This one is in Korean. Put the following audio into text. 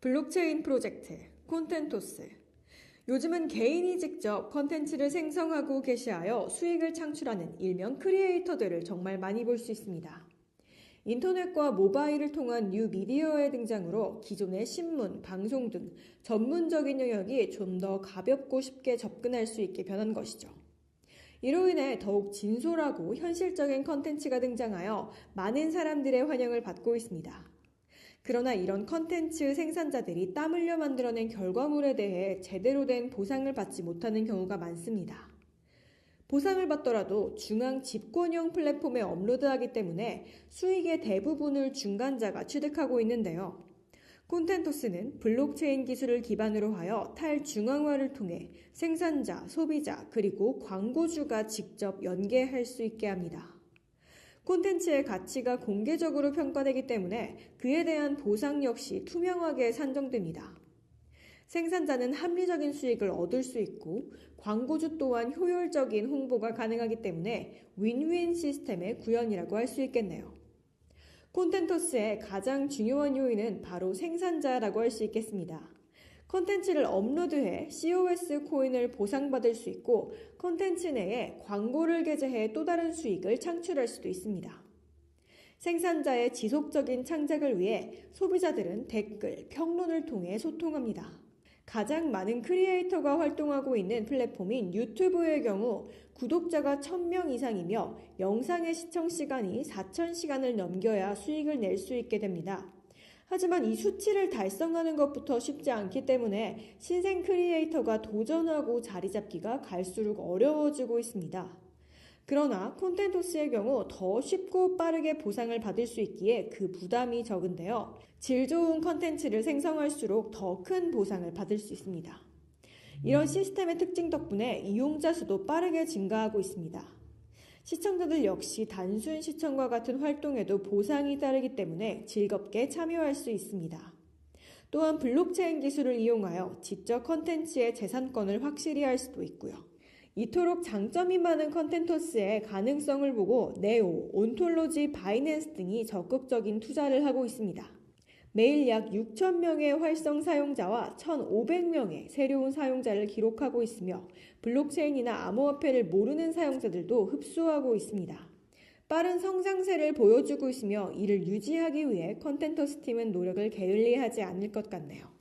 블록체인 프로젝트 콘텐토스 요즘은 개인이 직접 컨텐츠를 생성하고 게시하여 수익을 창출하는 일명 크리에이터들을 정말 많이 볼 수 있습니다. 인터넷과 모바일을 통한 뉴 미디어의 등장으로 기존의 신문, 방송 등 전문적인 영역이 좀 더 가볍고 쉽게 접근할 수 있게 변한 것이죠. 이로 인해 더욱 진솔하고 현실적인 컨텐츠가 등장하여 많은 사람들의 환영을 받고 있습니다. 그러나 이런 컨텐츠 생산자들이 땀 흘려 만들어낸 결과물에 대해 제대로 된 보상을 받지 못하는 경우가 많습니다. 보상을 받더라도 중앙 집권형 플랫폼에 업로드하기 때문에 수익의 대부분을 중간자가 취득하고 있는데요. 콘텐토스는 블록체인 기술을 기반으로 하여 탈중앙화를 통해 생산자, 소비자, 그리고 광고주가 직접 연계할 수 있게 합니다. 콘텐츠의 가치가 공개적으로 평가되기 때문에 그에 대한 보상 역시 투명하게 산정됩니다. 생산자는 합리적인 수익을 얻을 수 있고 광고주 또한 효율적인 홍보가 가능하기 때문에 윈윈 시스템의 구현이라고 할 수 있겠네요. 콘텐터스의 가장 중요한 요인은 바로 생산자라고 할 수 있겠습니다. 컨텐츠를 업로드해 COS 코인을 보상받을 수 있고 컨텐츠 내에 광고를 게재해 또 다른 수익을 창출할 수도 있습니다. 생산자의 지속적인 창작을 위해 소비자들은 댓글, 평론을 통해 소통합니다. 가장 많은 크리에이터가 활동하고 있는 플랫폼인 유튜브의 경우 구독자가 1000명 이상이며 영상의 시청 시간이 4000시간을 넘겨야 수익을 낼 수 있게 됩니다. 하지만 이 수치를 달성하는 것부터 쉽지 않기 때문에 신생 크리에이터가 도전하고 자리 잡기가 갈수록 어려워지고 있습니다. 그러나 콘텐토스의 경우 더 쉽고 빠르게 보상을 받을 수 있기에 그 부담이 적은데요. 질 좋은 컨텐츠를 생성할수록 더 큰 보상을 받을 수 있습니다. 이런 시스템의 특징 덕분에 이용자 수도 빠르게 증가하고 있습니다. 시청자들 역시 단순 시청과 같은 활동에도 보상이 따르기 때문에 즐겁게 참여할 수 있습니다. 또한 블록체인 기술을 이용하여 지적 컨텐츠의 재산권을 확실히 할 수도 있고요. 이토록 장점이 많은 컨텐터스의 가능성을 보고 네오, 온톨로지, 바이낸스 등이 적극적인 투자를 하고 있습니다. 매일 약 6,000명의 활성 사용자와 1,500명의 새로운 사용자를 기록하고 있으며 블록체인이나 암호화폐를 모르는 사용자들도 흡수하고 있습니다. 빠른 성장세를 보여주고 있으며 이를 유지하기 위해 컨텐터스 팀은 노력을 게을리하지 않을 것 같네요.